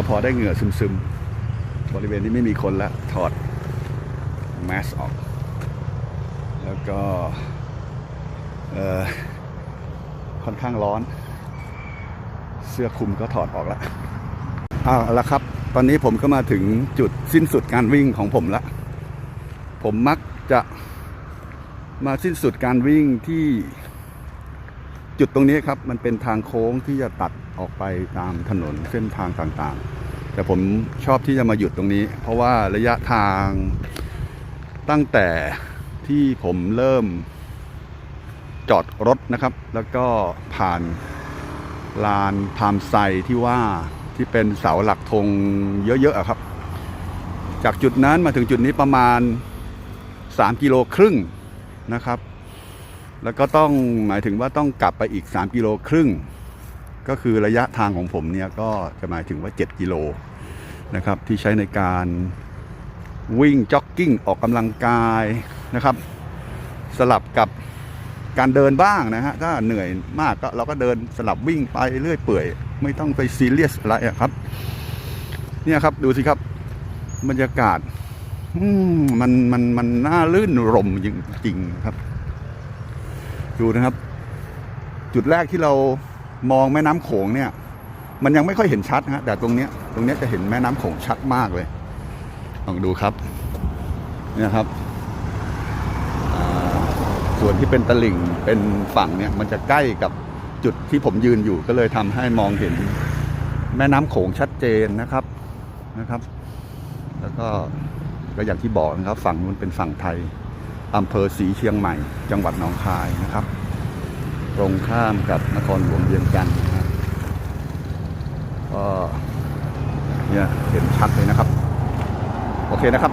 ก็พอได้เหงื่อซึมๆ บริเวณนี้ไม่มีคนล้วถอดแมสออก แล้วก็ค่อนข้างร้อน เสื้อคลุมก็ถอดออกล้วเอาละครับ ตอนนี้ผมก็มาถึงจุดสิ้นสุดการวิ่งของผมละ ผมมักจะมาสิ้นสุดการวิ่งที่จุดตรงนี้ครับ มันเป็นทางโค้งที่จะตัดออกไปตามถนนเส้นทางต่างๆ แต่ผมชอบที่จะมาหยุดตรงนี้ เพราะว่าระยะทางตั้งแต่ที่ผมเริ่มจอดรถนะครับ แล้วก็ผ่านลานพามไซที่ว่าที่เป็นเสาหลักธงเยอะๆอะครับ จากจุดนั้นมาถึงจุดนี้ประมาณ 3 กิโลครึ่งนะครับ แล้วก็ต้องหมายถึงว่าต้องกลับไปอีก 3 กิโลครึ่ง ก็คือระยะทางของผมเนี่ยก็จะหมายถึงว่า 7 กิโล นะครับที่ใช้ในการวิ่งจ็อกกิ้งออกกำลังกายนะครับ สลับกับการเดินบ้างนะฮะถ้าเหนื่อยมากก็เราก็เดินสลับวิ่งไปเรื่อยเปื่อย ไม่ต้องไปซีเรียสอะไรครับ เนี่ยครับดูสิครับบรรยากาศมมันมันมันน่าลื่นรมจริงๆครับ ดูนะครับ จุดแรกที่เรามองแม่น้ำโขงเนี่ย มันยังไม่ค่อยเห็นชัดนะฮะแต่ตรงเนี้ยตรงเนี้ยจะเห็นแม่น้ำโขงชัดมากเลยลองดูครับเนี่ยครับส่วนที่เป็นตลิ่งเป็นฝั่งเนี่ยมันจะใกล้กับจุดที่ผมยืนอยู่ก็เลยทำให้มองเห็นแม่น้ำโขงชัดเจนนะครับนะครับ แล้วก็ก็อย่างที่บอกนะครับ ฝั่งนู้นเป็นฝั่งไทยอำเภอศรีเชียงใหม่ จังหวัดหนองคายนะครับ ตรงข้ามกับนครหลวงเวียงจันทร์นะครับก็ เนี่ยเห็นชัดเลยนะครับ โอเคนะครับ